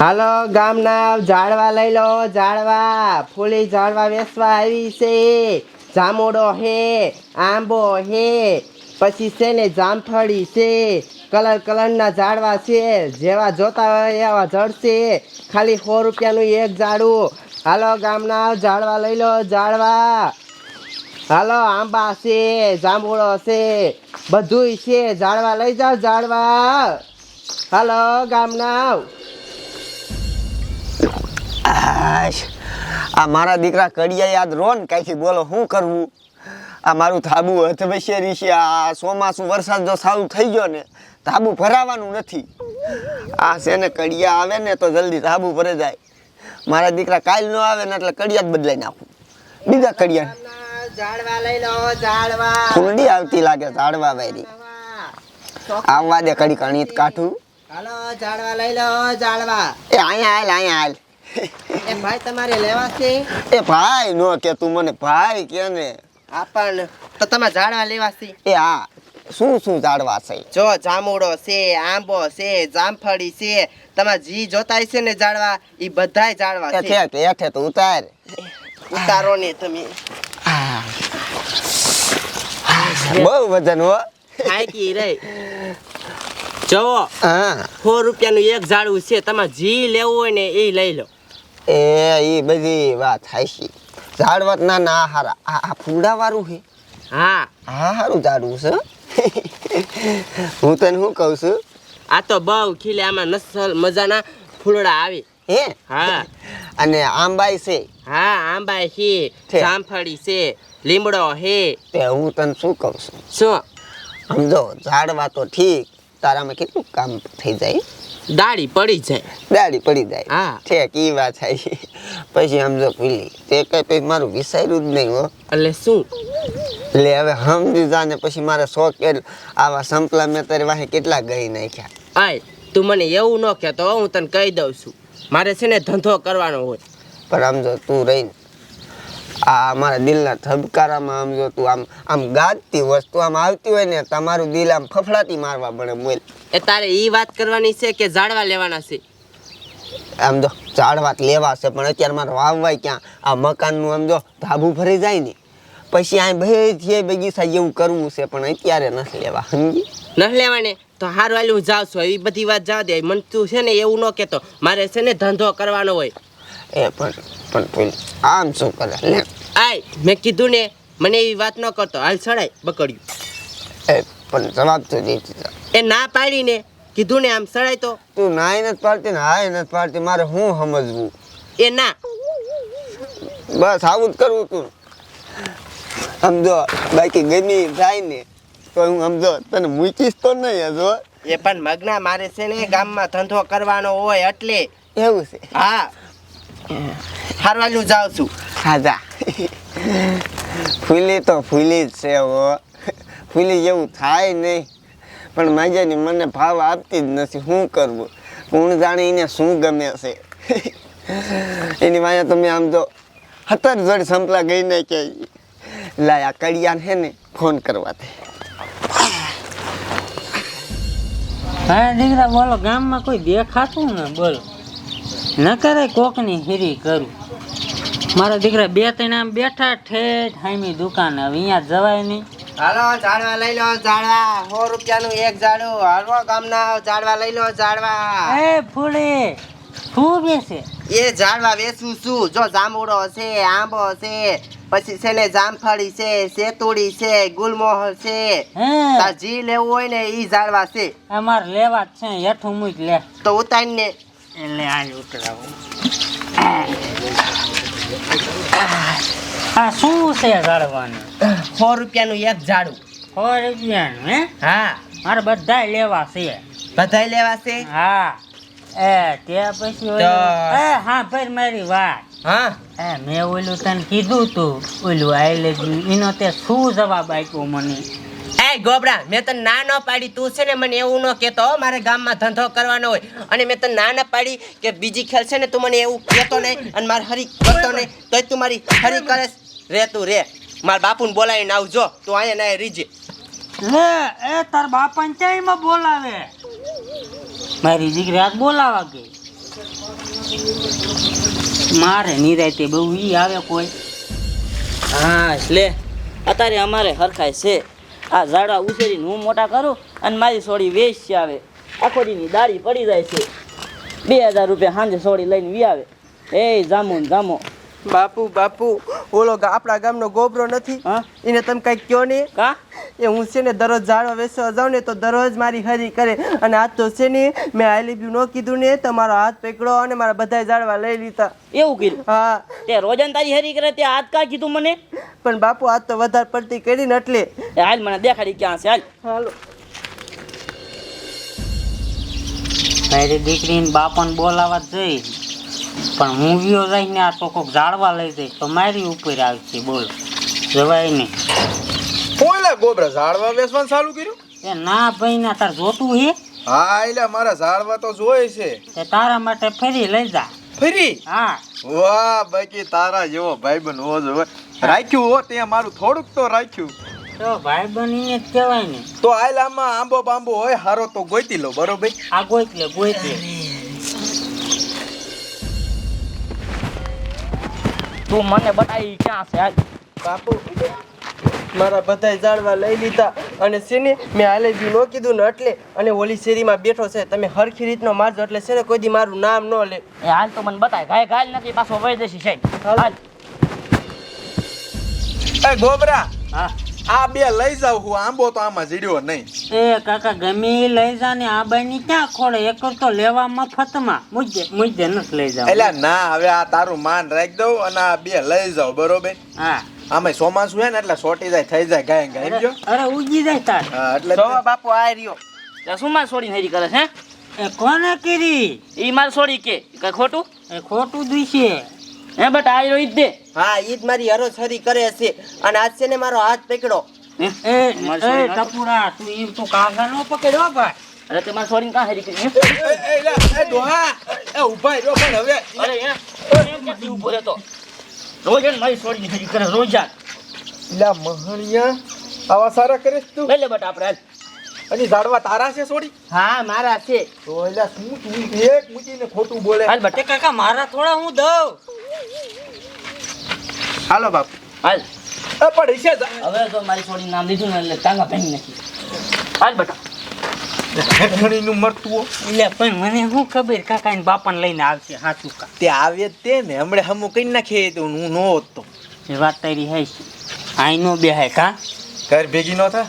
હાલો, ગામના ઝાડવા લઈ લો, ઝાડવા. ફૂલી ઝાડવા વેસવા આવી છે. જામુડો હે, આંબો હે. પછી છે ને જામફળી છે. કલર કલરના ઝાડવા છે. જેવા જોતા હોય એવા છે. ખાલી સો રૂપિયાનું એક ઝાડું. હાલો, ગામના ઝાડવા લઈ લો, ઝાડવા. હાલો, આંબા છે જાંબુડો છે. બધુંય છે. ઝાડવા લઈ જાઓ, ઝાડવા. હાલો, ગામના. આ મારા દીકરા કડિયા યાદ રો ને કાંઈથી બોલો શું કરવું? આ મારું થાબુ હથવશેરી છે આ ચોમાસું વરસાદ જો સારું થઈ ગયો ને થાબુ ભરાવાનું નથી. આ છે ને કડિયા આવે ને તો જલ્દી ધાબુ ભરે જાય. મારા દીકરા કાલ ન આવે ને એટલે કડિયા જ બદલાઈ નાખું. બીજા કડિયા. ઝાડવા લઈ લો ઝાડવા ફૂલડી આવતી લાગે ઝાડવા વાયરી. આવવા દે કડી કણી કાઠું હાલો ઝાડવા લઈ લો ઝાડવા એ અહીંયા હાલ અહીંયા હાલ. એ ભાઈ તમારે લેવા છે? એ ભાઈ નો કે તું મને ભાઈ કે ને હા પણ તો તમે ઝાડવા લેવા છે? એ હા શું શું ઝાડવા છે? જો જામુડો છે આંબો છે જામફળી છે તમારે જી જોતાય છે ને ઝાડવા એ બધાય ઝાડવા છે. છે હેઠે તો ઉતાર. ઉતારો ને તમે. બહુ વજન હો. થાકી રે? જો હા. સો રૂપિયાનું એક ઝાડવું છે તમારે જી લેવું હોય ને એ લઈ લો. એ ઈ બધી વાત હાશી ઝાડવત ના ના હારા. આ ફૂલડા વાળું છે? હા. હા હારું ઝાડવું છે. હું તને શું કહું છું? આ તો બહુ ખીલે આમાં નસલ મજાના ફૂલડા આવે. હે? હા. અને આંબાઈ છે. હા આંબાઈ છે છે. જામફળી છે લીમડો હે તે હું તને શું કહું છું? શું? સમજો ઝાડવા તો ઠીક તારામાં કેટલું કામ થઈ જાય? દાઢી પડી જાય. દાડી પડી જાય. હા. ઠેક ઈ વાત થાય પછી સમજો ભૂલી. તે કઈ પછી મારું વિસાર્યું જ નહીં હો. એટલે શું? એટલે હવે સમજી જા ને પછી મારે શોખ કે આવા સંપલા મેં તારી વાહે કેટલા ગઈ નાખ્યા. આય તું મને એવું ન કહેતો હું તને કહી દઉં છું. મારે છે ને ધંધો કરવાનો હોય. પણ સમજો તું રહીને આ મારા દિલના ધબકારામાં આમ જો તું આમ આમ ગાજતી વસ્તુ આમ આવતી હોય ને તમારું દિલ આમ ફફડાતી મારવા પડે બોલ. એ તારે એ વાત કરવાની છે કે ઝાડવા લેવાના છે? આમ જો ઝાડવાત લેવા છે પણ અત્યારે મારે વાવવાય ક્યાં? આ મકાનનું આમ જો ધાબુ ભરી જાય ને પછી આ બે બગીચા જેવું કરવું છે પણ અત્યારે નથી લેવા સમજી નથી લેવાને? તો હારું હાલ હું જાઉં છું. એવી બધી વાત જા દે. મને તું છે ને એવું ન કહેતો. મારે છે ને ધંધો કરવાનો હોય. એ પણ પણ આમ શું કરે? લે. આય મેં કીધું ને મને એવી વાત ન કરતો. હાલ સડાય બકડ્યું. એ પણ જવાબ તો દેતી એ ના પાડીને કીધું ને આમ સડાય તો? તું નાય નથી પાડતી ને હાય નથી પાડતી મારે શું સમજવું? એ ના. બસ આવું જ કરવું તું. સમજો બાકી ગમી જાય ને તો હું સમજો તને મૂકીશ તો નહીં હજો એ પણ મગના મારે છે ને ગામમાં ધંધો કરવાનો હોય એટલે. એવું છે. હા. હારવાનું જાઉં છું. ખાધા ફૂલી તો ફૂલી જ છે હો. ફૂલી જેવું થાય નહીં. પણ માજાની મને ભાવ આપતી જ નથી. શું કરવું? કોણ જાણે એને શું ગમે છે? એની વાયા તમે આમ તો હતર જોડ સંપલા ગઈ ને કે લાય આ કડિયાને હે ને ફોન કરવા દે. હા, દીકરા, બોલો, ગામમાં કોઈ દેખાતું ને બોલો. ન કરે કોકની હીરી કરું. મારા દીકરા બે ત્રણ આમ બેઠા ઠેઠ હામી દુકાન. હવે અહીંયા જવાય નહીં. હાલો ઝાડવા લઈ લો ઝાડવા સો રૂપિયાનું એક ઝાડું. હાલો ગામના ઝાડવા લઈ લો ઝાડવા એ ફૂલી શું બેસે એ ઝાડવા વેચું છું. જો જાંબુડો છે આંબો છે પછી છે ને જામફળી છે સેતુડી છે ગુલમોહર છે. તાર જી લેવું હોય ને ઈ ઝાડવા છે. અમારે લેવા જ છે હેઠું મૂક લે. તો ઉતારીને. એટલે આ ઉતરાવું. આ શું છે ઝાડવાનું? સો રૂપિયાનું એક ઝાડું. સો રૂપિયાનું હે? હા. મારે બધા લેવા છે. બધા લેવા છે? હા. એ તે પછી એ હા ભાઈ મારી વાત. હા. એ મેં ઓલું તને કીધું તું ઓલું આઈ લવ એનો તે શું જવાબ આપ્યો મને? એ ગોબરા મેં તને ના ન પાડી તું છે ને મને એવું ન કહેતો હો, મારે ગામમાં ધંધો કરવાનો હોય. અને મેં તને ના ના પાડી કે બીજી ખેલ છે ને તું મને એવું કહેતો નહીં અને મારે હરી કરતો નહીં. તોય તું મારી હરી કરે રે તું રે મારા બાપુને બોલાવીને આવજો. તું અહીંયા ના રીજે લે એ તાર બાપાને ક્યાંયમાં બોલાવે? મારી દીકરી આજ બોલાવા ગઈ. મારે નિરાયતે બહુ ઈ આવે કોઈ. હા લે અત્યારે અમારે હરખાય છે. આ ઝાડવા ઉછેરીને હું મોટા કરું અને મારી સોડી વેચ આવે. આખો દીની દાઢી પડી જાય છે. બે હજાર રૂપિયા સાંજે સોડી લઈને વી આવે. એ જામો જામો. બાપુ બાપુ ઓલો આપણા ગામનો ગોબરો નથી. હા? એને તમે કઈ કયો ને? કા? એ હું છે ને દરરોજ ઝાડવા વેચવા જાઉં ને તો દરરોજ મારી હરી કરે. અને આજ તો છે ને મેં આઈ લવ ન કીધું ને તો મારો હાથ પકડો અને મારા બધા ઝાડવા લઈ લીધા. એવું કીધું? હા. તે રોજન તારી હરી કરે તે હાથ કા કીધું મને? પણ બાપુ આજ તો વધારે પડતી કરી ને એટલે. હાલ મને દેખાડી ક્યાં છે હાલ. હાલો. તારી દીકરીને બાપણ બોલાવા જ જઈ પણ હું ગયો જઈને આ તો કોક જાળવા લઈ જઈશ તો મારી ઉપર આવશે બોલ. જવાય નહીં. પોયલા ગોબરા ઝાડવા વેચવાનું ચાલુ કર્યું? એ ના ભાઈ ના તાર જોતું હે? હા એટલે મારા ઝાડવા તો જોઈ છે. તે તારા માટે ફરી લઈ જા. ફરી? હા. વાહ બાકી તારા જેવો ભાઈબંધ હોવો જોઈએ. રાખ્યું હો તે મારું થોડુંક તો રાખ્યું. તો ભાઈ બનીને જ કહેવાય ને. તો આયલામાં આંબો બાંબો હોય હારો તો ગોતી લો બરોબર? આ ગોઈતલે ગોઈતલે તું મને બતાવી ક્યાં છે? હાલ. બાપુ મારા બધાય જાણવા લઈ લીધા. અને છે મેં હાલે બી ન કીધું ને એટલે. અને ઓલી શેરીમાં બેઠો છે. તમે હરખી રીતનો મારજો એટલે છે ને કોઈ દી મારું નામ ન લે. એ હાલ તો મને બતાય. ગાય ગાલ નથી પાછો વહી જશે સાહેબ હાલ. એ ગોબરા. હા. આ બે લઈ જાવ હું આંબો તો આમાં જીડ્યો નહીં. એ કાકા ગમે ઈ લઈ જા ને આ બાઈ ક્યાં ખોડે એક તો લેવા મફતમાં. મુજે મુજે ન લઈ જાવ. એટલે ના હવે આ તારું માન રાખી દઉં અને આ બે લઈ જાવ બરોબર? હા. આમે ચોમાસું હે ને એટલે સોટી જાય થઈ જાય ગાય ગાય અરે સમજો? અરે ઉજી જાય તાર. હા એટલે જો બાપુ આ રહ્યો. તે શું મારી સોડીને હેરી કરે છે એ કોને કરી એ માર સોડી કે કઈ ખોટું? એ ખોટું દુશે હે બટ આ રોઈ દે. હા ઈદ મારી હરો છરી કરે છે. અને આજ છે ને મારો હાથ પકડો? એ ટપુરા તું એમ તો કાગા નો પકડ્યો ભાઈ. અરે તે મારી સોડીને કાં હરી કરી? એ, એ, લે, એ ડોહા એ ઊભા રો પણ હવે. અરે એ ઊભો રહેતો. રોજ મારી સોડીને હરી કરે રોજ જ. લા મહણિયા આવા સારા કરીશ તું. લે બટ આપણે અને ઝાડવા તારા છે સોડી હા મારા છે. તો એટલે શું તું એક મૂકીને ખોટું બોલે. હાલ બટા. કાકા મારા થોડા હું દઉં. હાલો બાપુ. હાલ. એ પણ ઈશે જા- હવે તો મારી થોડી નામ લીધું ને એટલે ટાંગા પહેરી નાખી. હાલ બટા. હેઠણીનું મરતું એટલે પણ મને શું ખબર કાકા ને બાપાને લઈને આવશે હાચું કા? તે આવે જ તે ને. હમણાં હમું કઈ નાખીએ તો હું નો હોત તો. એ વાત તારી હે આઈ નો બેહાય કા? ઘર ભેગી નો થાય